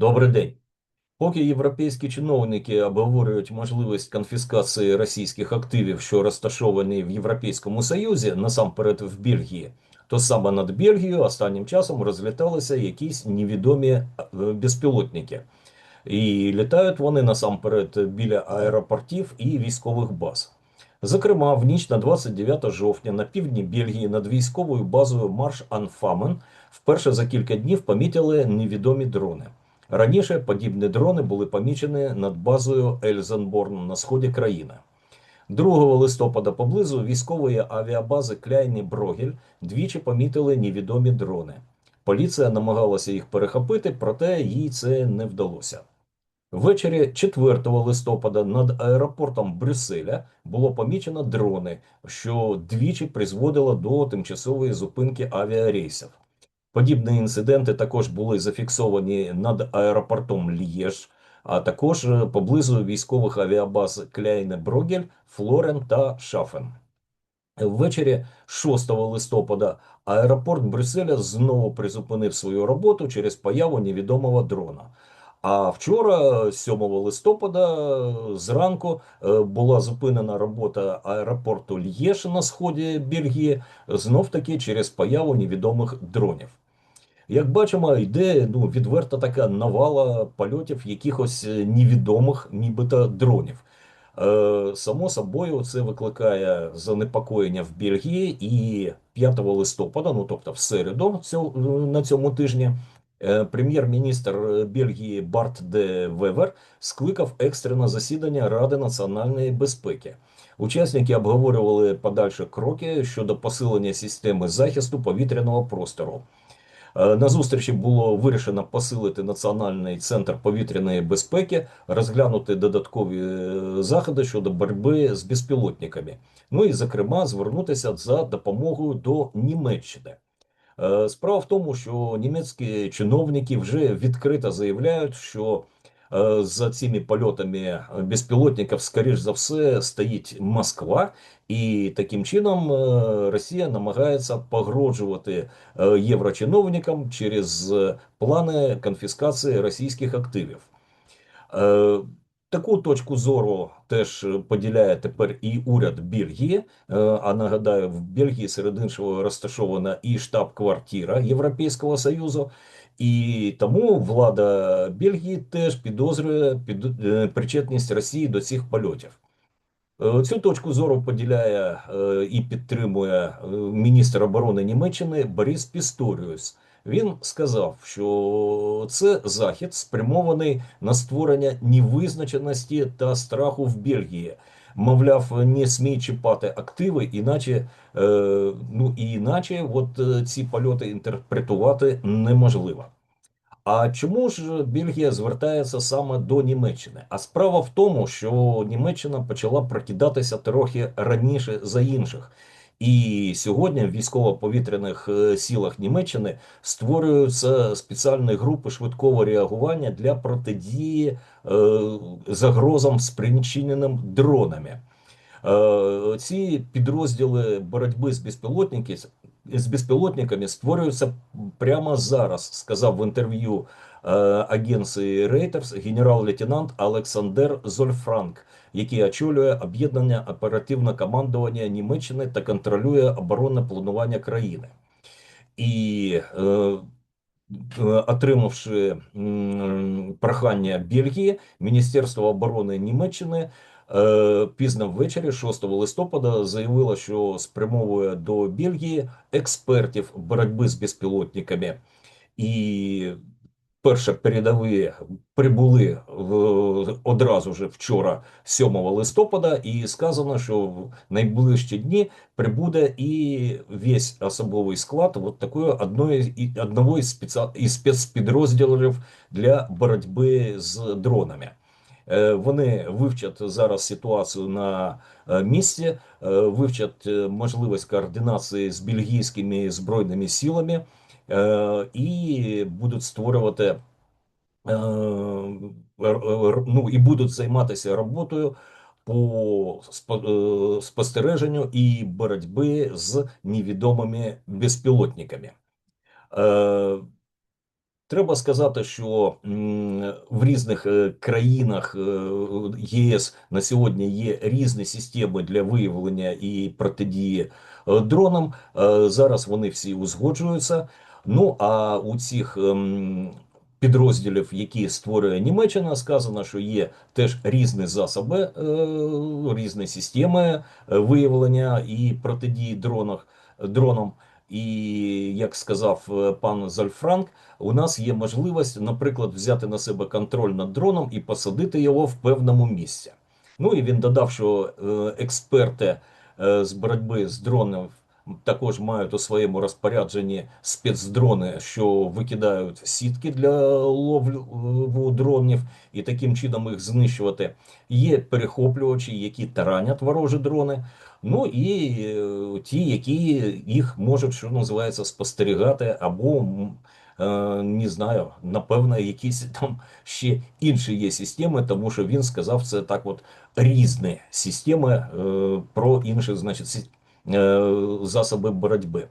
Добрий день. Поки європейські чиновники обговорюють можливість конфіскації російських активів, що розташовані в Європейському Союзі, насамперед в Бельгії, то саме над Бельгією останнім часом розліталися якісь невідомі е, безпілотники. І літають вони насамперед біля аеропортів і військових баз. Зокрема, в ніч на 29 жовтня на півдні Бельгії над військовою базою Марш Анфамен вперше за кілька днів помітили невідомі дрони. Раніше подібні дрони були помічені над базою Ельзенборн на сході країни. 2 листопада поблизу військової авіабази Кляйні Брогель двічі помітили невідомі дрони. Поліція намагалася їх перехопити, проте їй це не вдалося. Ввечері 4 листопада над аеропортом Брюсселя було помічено дрони, що двічі призводило до тимчасової зупинки авіарейсів. Подібні інциденти також були зафіксовані над аеропортом Л'єж, а також поблизу військових авіабаз Кляйне Брогель, Флорен та Шафен. Ввечері 6 листопада аеропорт Брюсселя знову призупинив свою роботу через появу невідомого дрона. А вчора, 7 листопада, зранку е, була зупинена робота аеропорту Л'єш на сході Бельгії, знов таки через появу невідомих дронів. Як бачимо, йде ну, відверта така навала польотів якихось е, невідомих, нібито дронів. Е, Само собою, це викликає занепокоєння в Бельгії, і 5 листопада, ну тобто в середу на цьому тижні, прем'єр-міністр Бельгії Барт де Вевер скликав екстрене засідання Ради національної безпеки. Учасники обговорювали подальші кроки щодо посилення системи захисту повітряного простору. Е, на зустрічі було вирішено посилити Національний центр повітряної безпеки, розглянути додаткові е, заходи щодо боротьби з безпілотниками. Ну і зокрема звернутися за допомогою до Німеччини. Е, справа в тому, що німецькі чиновники вже відкрито заявляють, що за цими польотами безпілотників, скоріш за все, стоїть Москва, і таким чином Росія намагається погрожувати єврочиновникам через плани конфіскації російських активів. Таку точку зору теж поділяє тепер і уряд Бельгії. А нагадаю, в Бельгії серед іншого розташована і штаб-квартира Європейського Союзу. І тому влада Бельгії теж підозрює під причетність Росії до цих польотів. Цю точку зору поділяє і підтримує міністр оборони Німеччини Борис Пісторіус. Він сказав, що це захід спрямований на створення невизначеності та страху в Бельгії. Мовляв, не смій чіпати активи, іначе ну і іначе, от ці польоти інтерпретувати неможливо. А чому ж Бельгія звертається саме до Німеччини? А справа в тому, що Німеччина почала прокидатися трохи раніше за інших. І сьогодні в військово-повітряних е, силах Німеччини створюються спеціальні групи швидкого реагування для протидії е, загрозам, спричиненим дронами. Е, ці підрозділи боротьби з безпілотниками з безпілотниками створюються прямо зараз, сказав в інтерв'ю е, агенції Reuters генерал-лейтенант Олександр Зольфранк, який очолює об'єднання оперативне командування Німеччини та контролює оборонне планування країни. І е, Отримавши прохання Бельгії, Міністерство оборони Німеччини Е, пізно ввечері, 6 листопада, заявила, що спрямовує до Бельгії експертів боротьби з безпілотниками. І перше передові прибули в одразу ж вчора, 7 листопада, і сказано, що в найближчі дні прибуде і весь особовий склад от такої одної одного із спецпідрозділів для боротьби з дронами. Е, вони вивчать зараз ситуацію на е, місці, е, вивчать можливість координації з бельгійськими збройними силами і будуть створювати ну і будуть займатися роботою по спостереженню і боротьби з невідомими безпілотниками. Треба сказати, що в різних е, країнах е, ЄС на сьогодні є різні системи для виявлення і протидії е, дронам. Зараз вони всі узгоджуються. Ну а у цих ем, підрозділів, які створює Німеччина, сказано, що є теж різні засоби, різні системи виявлення і протидії дронах, дронам. І як сказав е, пан Зольфранк, у нас є можливість, наприклад, взяти на себе контроль над дроном і посадити його в певному місці. Ну і він додав, що е, експерти е, з боротьби з дронами також мають у своєму розпорядженні спецдрони, що викидають сітки для ловлю дронів, і таким чином їх знищувати. Є перехоплювачі, які таранять ворожі дрони. Ну і е, ті, які їх можуть, що називається, спостерігати, або е, не знаю, напевно, якісь там ще інші є системи, тому що він сказав це так, от різні системи е, про інші, значить, засоби боротьби.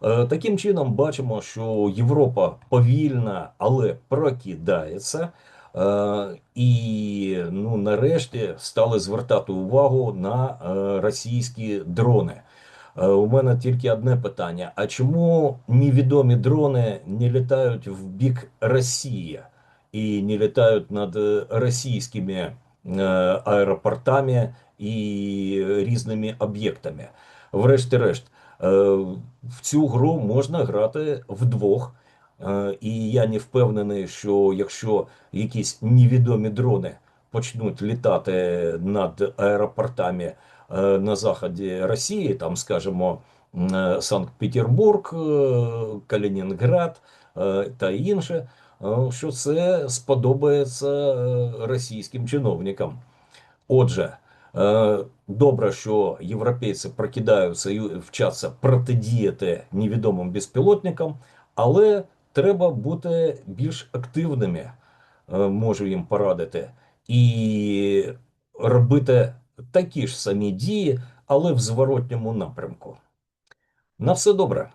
Таким чином, бачимо, що Європа повільна, але прокидається. Е, І ну, нарешті стали звертати увагу на е, російські дрони. Е, У мене тільки одне питання: а чому невідомі дрони не літають в бік Росії і не літають над російськими аеропортами і різними об'єктами? Врешті-решт, в цю гру можна грати вдвох. Е, І я не впевнений, що якщо якісь невідомі дрони почнуть літати над аеропортами е, на заході Росії, там, скажімо, е, Санкт-Петербург, Калінінград та інше, що це сподобається російським чиновникам. Отже, добре, що європейці прокидаються і вчаться протидіяти невідомим безпілотникам, але треба бути більш активними, е, можу їм порадити, і робити такі ж самі дії, але в зворотньому напрямку. На все добре.